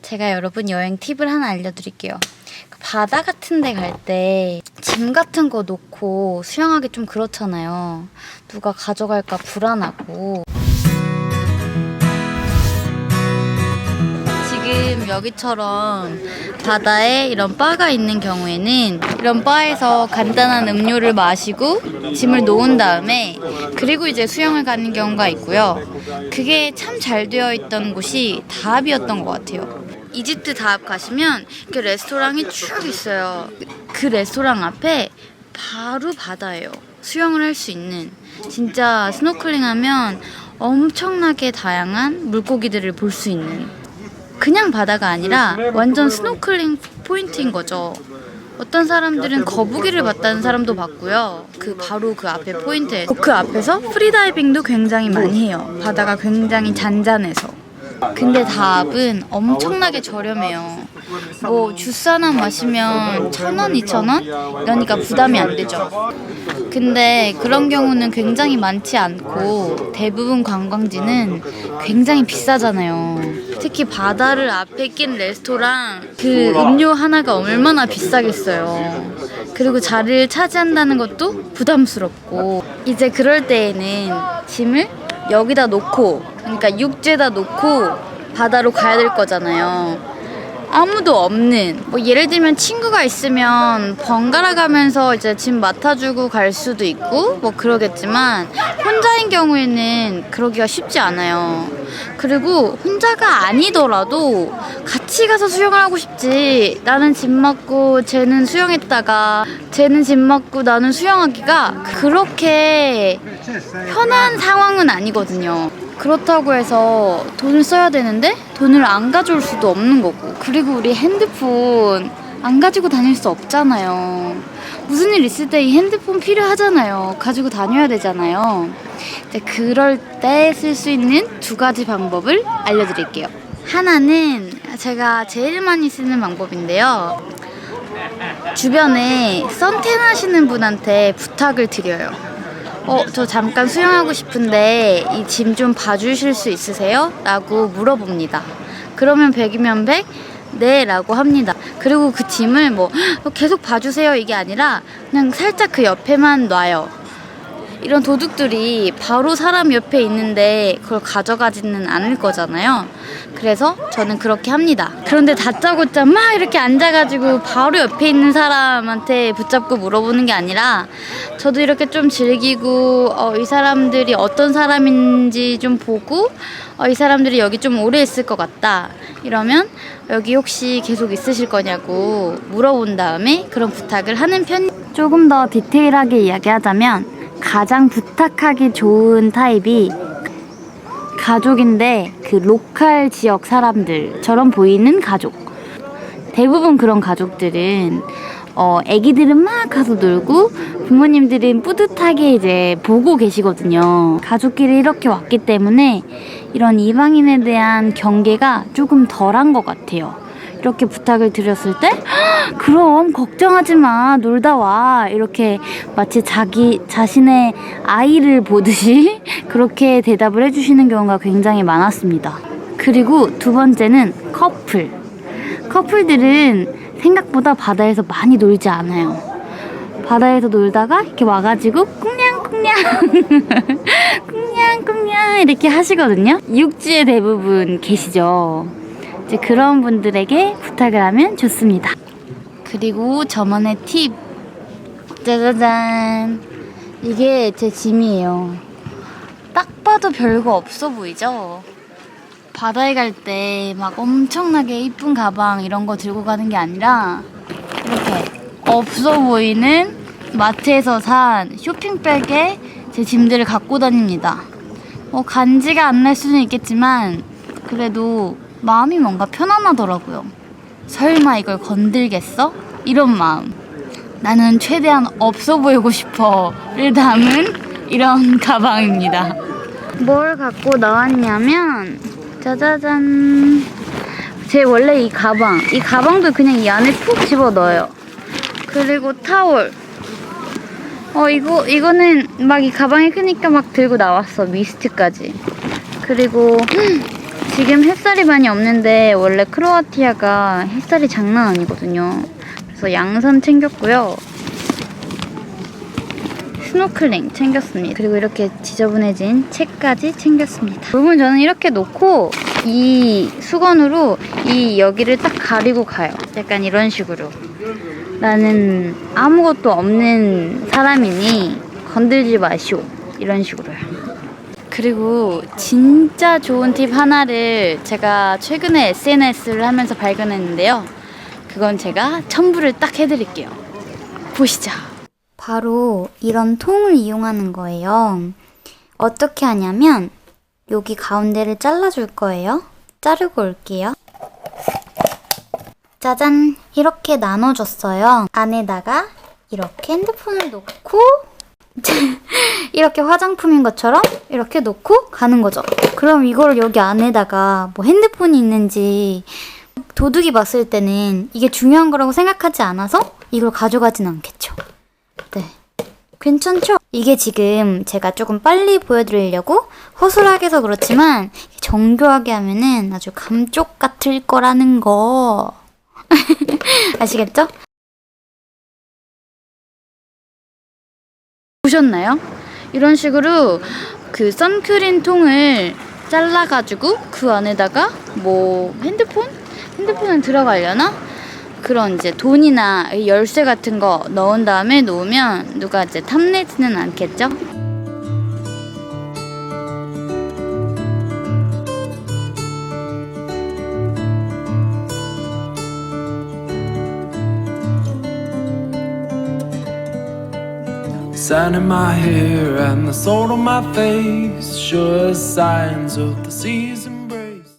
제가 여러분 여행 팁을 하나 알려드릴게요. 그 바다 같은 데 갈 때 짐 같은 거 놓고 수영하기 좀 그렇잖아요. 누가 가져갈까 불안하고. 여기처럼 바다에 이런 바가 있는 경우에는 이런 바에서 간단한 음료를 마시고 짐을 놓은 다음에 그리고 이제 수영을 가는 경우가 있고요. 그게 참 잘 되어 있던 곳이 다합이었던 것 같아요. 이집트 다합 가시면 이렇게 레스토랑이 쭉 있어요. 그 레스토랑 앞에 바로 바다예요. 수영을 할 수 있는 진짜 스노클링 하면 엄청나게 다양한 물고기들을 볼 수 있는 그냥 바다가 아니라 완전 스노클링 포인트인 거죠. 어떤 사람들은 거북이를 봤다는 사람도 봤고요. 그 바로 그 앞에 포인트에 그 앞에서 프리다이빙도 굉장히 많이 해요. 바다가 굉장히 잔잔해서. 근데 다합은 엄청나게 저렴해요. 뭐 주스 하나 마시면 천 원, 이천 원 이러니까 부담이 안 되죠. 근데 그런 경우는 굉장히 많지 않고 대부분 관광지는 굉장히 비싸잖아요. 특히 바다를 앞에 낀 레스토랑 그 음료 하나가 얼마나 비싸겠어요. 그리고 자리를 차지한다는 것도 부담스럽고 이제 그럴 때에는 짐을 여기다 놓고 그러니까 육지에다 놓고 바다로 가야 될 거잖아요. 아무도 없는 뭐 예를 들면 친구가 있으면 번갈아 가면서 이제 짐 맡아주고 갈 수도 있고 뭐 그러겠지만 혼자인 경우에는 그러기가 쉽지 않아요. 그리고 혼자가 아니더라도 같이 가서 수영을 하고 싶지. 나는 짐 맡고 쟤는 수영했다가 쟤는 짐 맡고 나는 수영하기가 그렇게 편한 상황은 아니거든요. 그렇다고 해서 돈을 써야 되는데 돈을 안 가져올 수도 없는 거고 그리고 우리 핸드폰 안 가지고 다닐 수 없잖아요 무슨 일 있을 때 이 핸드폰 필요하잖아요 가지고 다녀야 되잖아요 이제 그럴 때 쓸 수 있는 두 가지 방법을 알려드릴게요 하나는 제가 제일 많이 쓰는 방법인데요 주변에 선탠 하시는 분한테 부탁을 드려요 어, 저 잠깐 수영하고 싶은데 이 짐 좀 봐주실 수 있으세요? 라고 물어봅니다. 그러면 100이면 100? 네, 라고 합니다. 그리고 그 짐을 뭐 계속 봐주세요 이게 아니라 그냥 살짝 그 옆에만 놔요. 이런 도둑들이 바로 사람 옆에 있는데 그걸 가져가지는 않을 거잖아요. 그래서 저는 그렇게 합니다. 그런데 다짜고짜 막 이렇게 앉아가지고 바로 옆에 있는 사람한테 붙잡고 물어보는 게 아니라 저도 이렇게 좀 즐기고 어, 이 사람들이 어떤 사람인지 좀 보고 어, 이 사람들이 여기 좀 오래 있을 것 같다. 이러면 여기 혹시 계속 있으실 거냐고 물어본 다음에 그런 부탁을 하는 편. 조금 더 디테일하게 이야기하자면 가장 부탁하기 좋은 타입이 가족인데 그 로컬 지역 사람들처럼 보이는 가족. 대부분 그런 가족들은 어 아기들은 막 가서 놀고 부모님들은 뿌듯하게 이제 보고 계시거든요. 가족끼리 이렇게 왔기 때문에 이런 이방인에 대한 경계가 조금 덜한 것 같아요. 이렇게 부탁을 드렸을 때 "헉, 그럼 걱정하지 마 놀다 와 이렇게 마치 자기 자신의 아이를 보듯이 그렇게 대답을 해주시는 경우가 굉장히 많았습니다. 그리고 두 번째는 커플. 커플들은 생각보다 바다에서 많이 놀지 않아요. 바다에서 놀다가 이렇게 와가지고 꿍냥꿍냥 꿍냥꿍냥 이렇게 하시거든요. 육지에 대부분 계시죠. 이제 그런 분들에게 부탁을 하면 좋습니다. 그리고 저만의 팁 짜자잔 이게 제 짐이에요. 딱 봐도 별거 없어 보이죠? 바다에 갈 때 막 엄청나게 이쁜 가방 이런 거 들고 가는 게 아니라 이렇게 없어 보이는 마트에서 산 쇼핑백에 제 짐들을 갖고 다닙니다. 뭐 간지가 안 날 수는 있겠지만 그래도 마음이 뭔가 편안하더라고요. 설마 이걸 건들겠어? 이런 마음. 나는 최대한 없어 보이고 싶어를 담은 이런 가방입니다. 뭘 갖고 나왔냐면 짜자잔. 제 원래 이 가방, 이 가방도 그냥 이 안에 푹 집어 넣어요. 그리고 타올. 어 이거 이거는 막 이 가방이 크니까 막 들고 나왔어 미스트까지. 그리고 지금 햇살이 많이 없는데 원래 크로아티아가 햇살이 장난 아니거든요. 그래서 양산 챙겼고요. 스노클링 챙겼습니다. 그리고 이렇게 지저분해진 책까지 챙겼습니다. 물론 저는 이렇게 놓고 이 수건으로 이 여기를 딱 가리고 가요. 약간 이런 식으로. 나는 아무것도 없는 사람이니 건들지 마시오. 이런 식으로요. 그리고 진짜 좋은 팁 하나를 제가 최근에 SNS를 하면서 발견했는데요. 그건 제가 첨부를 딱 해드릴게요. 보시죠. 바로 이런 통을 이용하는 거예요. 어떻게 하냐면 여기 가운데를 잘라줄 거예요. 자르고 올게요. 짜잔! 이렇게 나눠줬어요. 안에다가 이렇게 핸드폰을 놓고 이렇게 화장품인 것처럼 이렇게 놓고 가는 거죠. 그럼 이걸 여기 안에다가 뭐 핸드폰이 있는지 도둑이 봤을 때는 이게 중요한 거라고 생각하지 않아서 이걸 가져가진 않겠죠. 네. 괜찮죠? 이게 지금 제가 조금 빨리 보여드리려고 허술하게 해서 그렇지만 정교하게 하면은 아주 감쪽 같을 거라는 거. 아시겠죠? 보셨나요? 이런 식으로 그 선크림 통을 잘라가지고 그 안에다가 뭐 핸드폰? 핸드폰은 들어가려나? 그런 이제 돈이나 열쇠 같은 거 넣은 다음에 놓으면 누가 이제 탐내지는 않겠죠? Sand in my hair and the salt on my face, sure signs of the season.